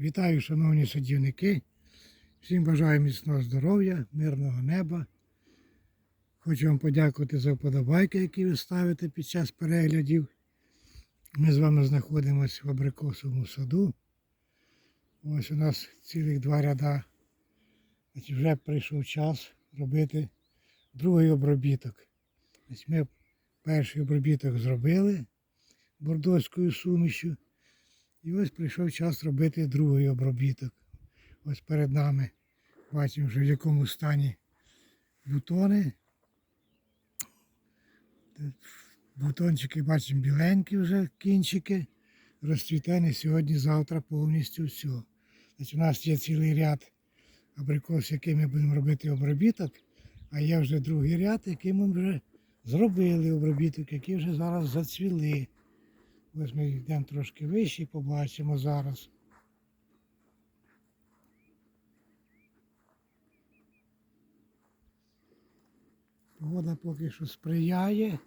Вітаю, шановні садівники. Всім бажаю міцного здоров'я, мирного неба. Хочу вам подякувати за вподобайки, які ви ставите під час переглядів. Ми з вами знаходимося в абрикосовому саду. Ось у нас цілих два ряда. Значить, вже прийшов час робити другий обробіток. Ось ми перший обробіток зробили бордоською сумішю. І ось прийшов час робити другий обробіток. Ось перед нами бачимо, вже в якому стані бутони. Бутончики бачимо біленькі вже кінчики. Розцвітені сьогодні-завтра повністю все. Значить, у нас є цілий ряд абрикос, який ми будемо робити обробіток, а є вже другий ряд, який ми вже зробили обробіток, які вже зараз зацвіли. Ось ми йдемо трошки вище і побачимо зараз. Погода поки що сприяє.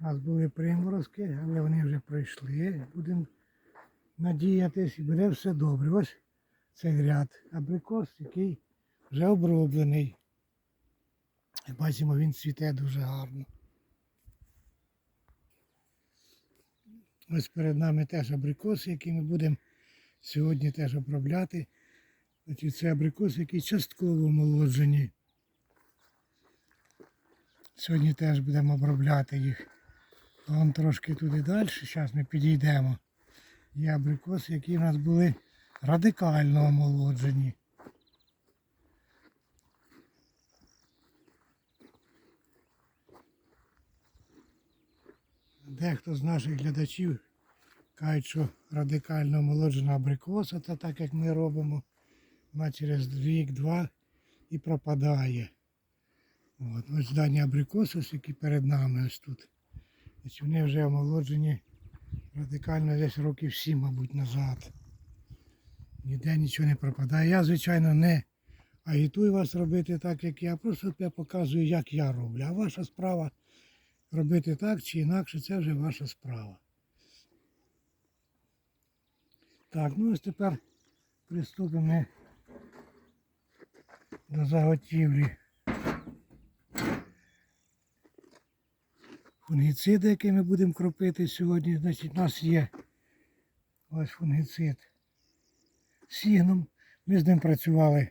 У нас були приморозки, але вони вже пройшли. Будемо надіятись і буде все добре. Ось цей ряд абрикос, який вже оброблений. Бачимо, він цвіте дуже гарно. Ось перед нами теж абрикоси, які ми будемо сьогодні теж обробляти. Значить, Це абрикоси, які частково омолоджені. Сьогодні теж будемо обробляти їх. Вон трошки туди далі, зараз ми підійдемо. Є абрикоси, які в нас були радикально омолоджені. Дехто з наших глядачів кажуть, що радикально омолоджена абрикоса, та так як ми робимо, вона через рік-два і пропадає. От, ось дані абрикоси, які перед нами ось тут. Ось вони вже омолоджені радикально десь років сім, мабуть, назад. Ніде нічого не пропадає. Я, звичайно, не агітую вас робити так, як я. Просто я показую, як я роблю. А ваша справа робити так чи інакше, це вже ваша справа. Так, ну ось тепер приступимо до заготівлі фунгіциди, який ми будемо кропити сьогодні. Значить, у нас є ось фунгіцид Сігном. Ми з ним працювали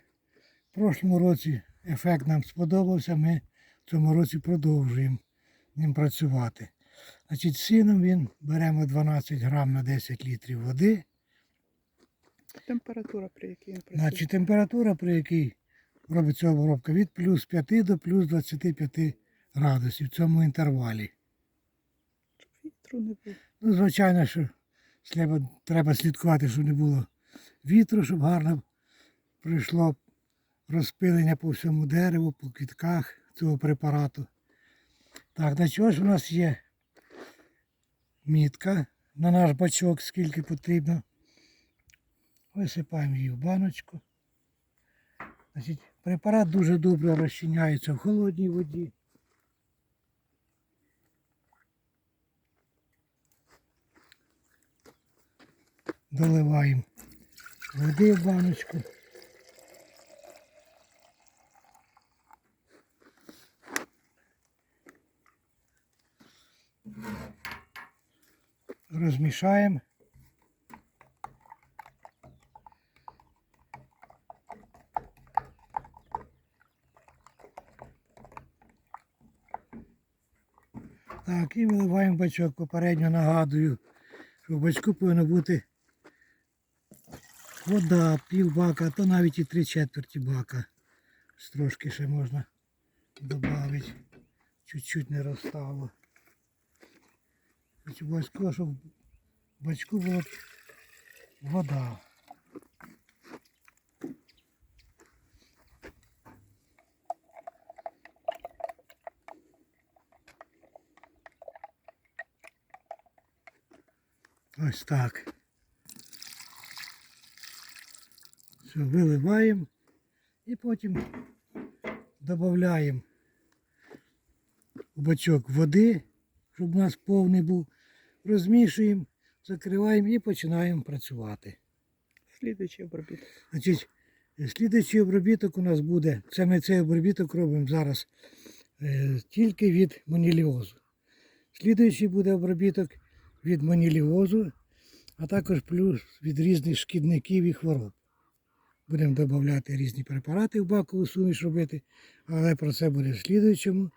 в прошлому році. Ефект нам сподобався. Ми в цьому році продовжуємо ним працювати. Значить, сіном він беремо 12 грам на 10 літрів води. Температура, при якій він працює. Значить, температура, при якій робиться обробка, від плюс 5 до плюс 25 градусів в цьому інтервалі. Щоб вітру не було. Ну, звичайно, що треба, треба слідкувати, щоб не було вітру, щоб гарно пройшло розпилення по всьому дереву, по квітках цього препарату. Так, на чого ж у нас є мітка на наш бачок, скільки потрібно. Висипаємо її в баночку. Значить, препарат дуже добре розчиняється в холодній воді. Доливаємо води в баночку. Розмішаємо. Так, і виливаємо бачок. Попередньо нагадую, що в бачку повинно бути вода, пів бака, а то навіть і три четверті бака. Трошки ще можна додати. Чуть-чуть не розстало. Обов'язково, щоб бачку була вода. Ось так. Все, виливаємо і потім додаємо в бачок води, щоб у нас повний був. Розмішуємо закриваємо і починаємо працювати. Слідуючий обробіток. Значить, слідуючий обробіток у нас буде, це ми цей обробіток робимо зараз е, тільки від моніліозу. Слідуючий буде обробіток від моніліозу, а також плюс від різних шкідників і хвороб. Будемо додати різні препарати в бакову суміш робити, але про це буде в слідуючому